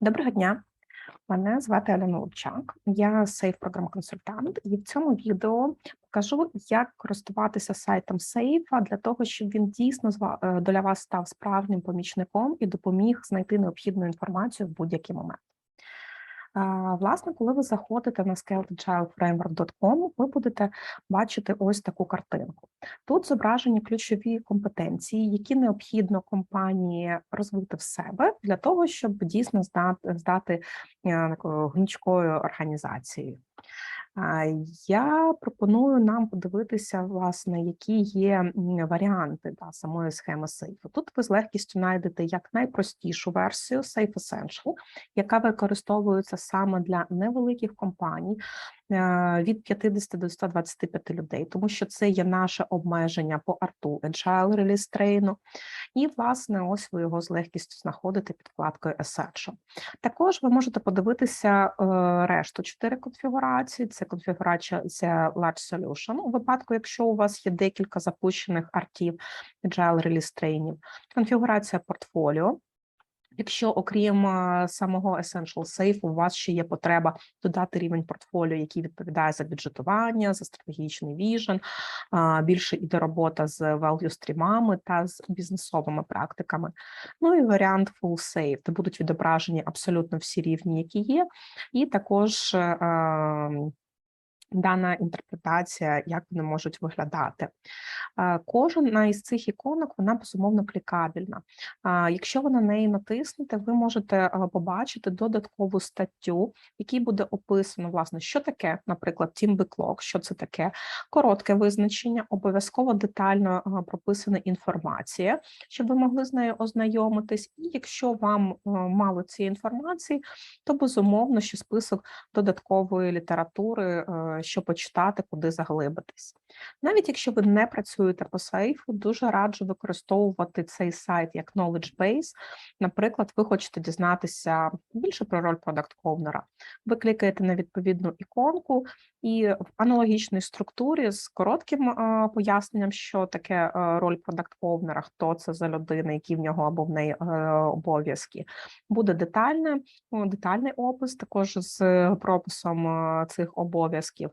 Доброго дня. Мене звати Альона Лучак. Я сейф програм консультант, і в цьому відео покажу, як користуватися сайтом сейфа для того, щоб він дійсно е, для вас став справжнім помічником і допоміг знайти необхідну інформацію в будь-який момент. Власне, коли ви заходите на scaledagileframework.com, ви будете бачити ось таку картинку. Тут зображені ключові компетенції, які необхідно компанії розвити в себе для того, щоб дійсно здати, здати е, гнучкою організацією. Я пропоную нам подивитися, власне, які є варіанти да, самої схеми сейфу. Тут ви з легкістю знайдете як найпростішу версію Safe Essential, яка використовується саме для невеликих компаній е, від 50 до 125 людей, тому що це є наше обмеження по арту Agile Release Train. І, власне, ось ви його з легкістю знаходите під вкладкою Essential. Також ви можете подивитися е, решту чотири конфігурації. Це конфігурація Large Solution. У випадку, якщо у вас є декілька запущених артів Agile Release Trainів, конфігурація портфоліо. Якщо окрім е, самого Essential Safe, у вас ще є потреба додати рівень портфоліо, який відповідає за бюджетування, за стратегічний віжен, більше іде робота з value стрімами та з бізнесовими практиками. Ну і варіант Full Safe, де будуть відображені абсолютно всі рівні, які є, і також е, ем, дана інтерпретація, як вони можуть виглядати. Кожна із цих іконок вона безумовно клікабельна. Якщо ви на неї натиснете, ви можете е, побачити додаткову статтю, якій буде описано, власне, що таке, наприклад, Backlog, що це таке, коротке визначення, обов'язково детально е, прописана інформація, щоб ви могли з нею ознайомитись. І якщо вам е, мало цієї інформації, то безумовно, що список додаткової літератури, що почитати, куди заглибитись. Навіть якщо ви не працюєте по сейфу, дуже раджу використовувати цей сайт як knowledge base. Наприклад, ви хочете дізнатися більше про роль продакт оунера Ви клікаєте на відповідну іконку, і в аналогічній структурі з коротким е, поясненням, що таке е, роль продакт оунера хто це за людина, які в нього або в неї е, обов'язки, буде детальне, детальний опис, також з прописом е, цих обов'язків,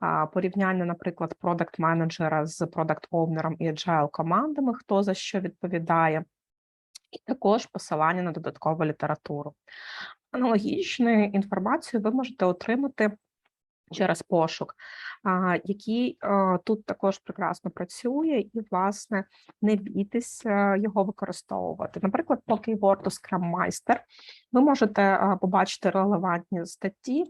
а, порівняння, наприклад, продакт менеджера з продакт оунером і agile командами, хто за що відповідає. І також посилання на додаткову літературу. Аналогічну інформацію ви можете отримати через пошук, який тут також прекрасно працює, і, власне, не бійтеся його використовувати. Наприклад, по кейворду Scrum Master ви можете побачити релевантні статті.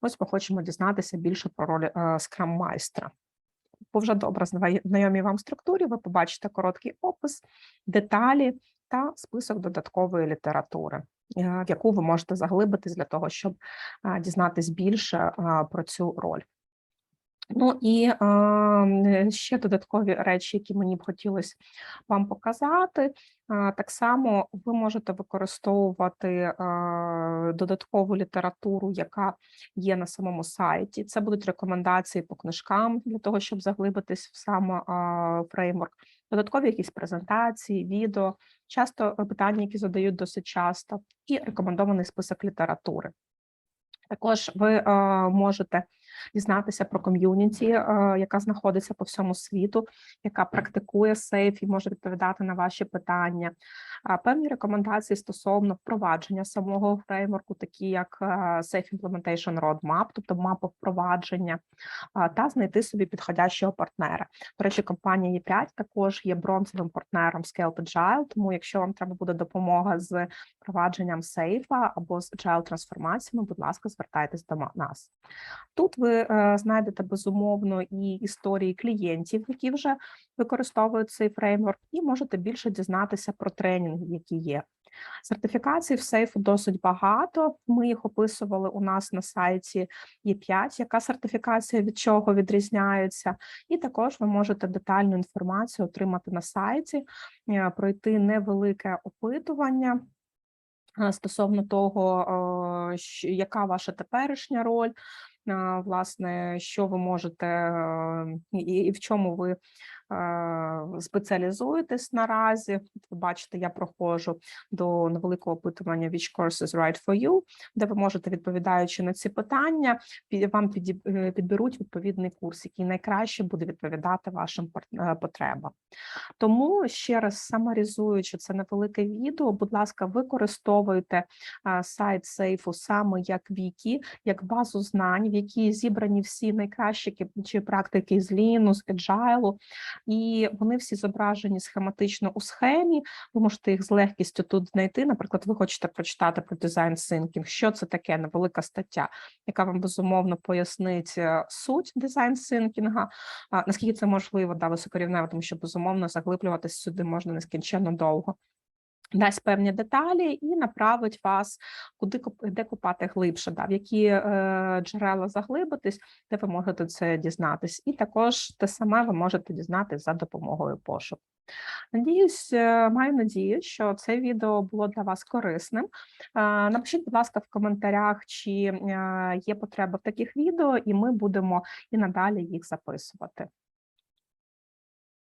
Ось ми хочемо дізнатися більше про роль скрам майстра. По вже добре знайомій вам структурі, ви побачите короткий опис, деталі та список додаткової літератури, е, в яку ви можете заглибитись для того, щоб дізнатись більше про цю роль. Ну і е, ще додаткові речі, які мені б хотілося вам показати. Так само ви можете використовувати додаткову літературу, яка є на самому сайті. Це будуть рекомендації по книжкам для того, щоб заглибитись в сам фреймворк, додаткові якісь презентації, відео, часто е, питання, які задають досить часто, і рекомендований список літератури. Також ви можете дізнатися про ком'юніті, е, яка знаходиться по всьому світу, яка практикує сейф і може відповідати на ваші питання. Певні рекомендації стосовно впровадження самого фреймворку, такі як е, Safe Implementation Roadmap, тобто мапа впровадження, та знайти собі підходящого партнера. До речі, компанія E5 також є бронзовим партнером Scaled Agile, тому якщо вам треба буде допомога з впровадженням сейфа або з agile трансформаціями, будь ласка, звертайтесь до нас. Тут ви е, знайдете безумовно і історії клієнтів, які вже використовують цей фреймворк, і можете більше дізнатися про тренінги, які є. Сертифікацій в сейфу досить багато. Ми їх описували у нас на сайті Є5, яка сертифікація від чого відрізняється, і також ви можете детальну інформацію отримати на сайті, е, пройти невелике опитування. Е, Стосовно того, е, яка ваша теперішня роль, власне, що ви можете е, і, в чому ви е, спеціалізуєтесь наразі. Ви бачите, я проходжу до невеликого опитування Which course is right for you, де ви можете, відповідаючи на ці питання, вам е, підберуть відповідний курс, який найкраще буде відповідати вашим е, потребам. Тому ще раз самаризуючи це невелике відео, будь ласка, використовуйте сайт сейфу саме як вікі, як базу знань, в якій зібрані всі найкращі чи практики з з Agile, і вони всі зображені схематично у схемі. Ви можете їх з легкістю тут знайти. Наприклад, ви хочете прочитати про дизайн синкінг. Що це таке? Невелика стаття, яка вам безумовно пояснить е, суть дизайн синкінга, наскільки це можливо, да, високорівнево, тому що безумовно заглиблюватися сюди можна нескінченно довго. Дасть певні деталі і направить вас, куди де копати глибше, да, в які е, джерела заглибитись, де ви можете це дізнатись. І також те саме ви можете дізнатись за допомогою пошуку. Надіюсь, е, маю надію, що це відео було для вас корисним. Е, Напишіть, будь ласка, в коментарях, чи е, є потреба в таких відео, і ми будемо і надалі їх записувати.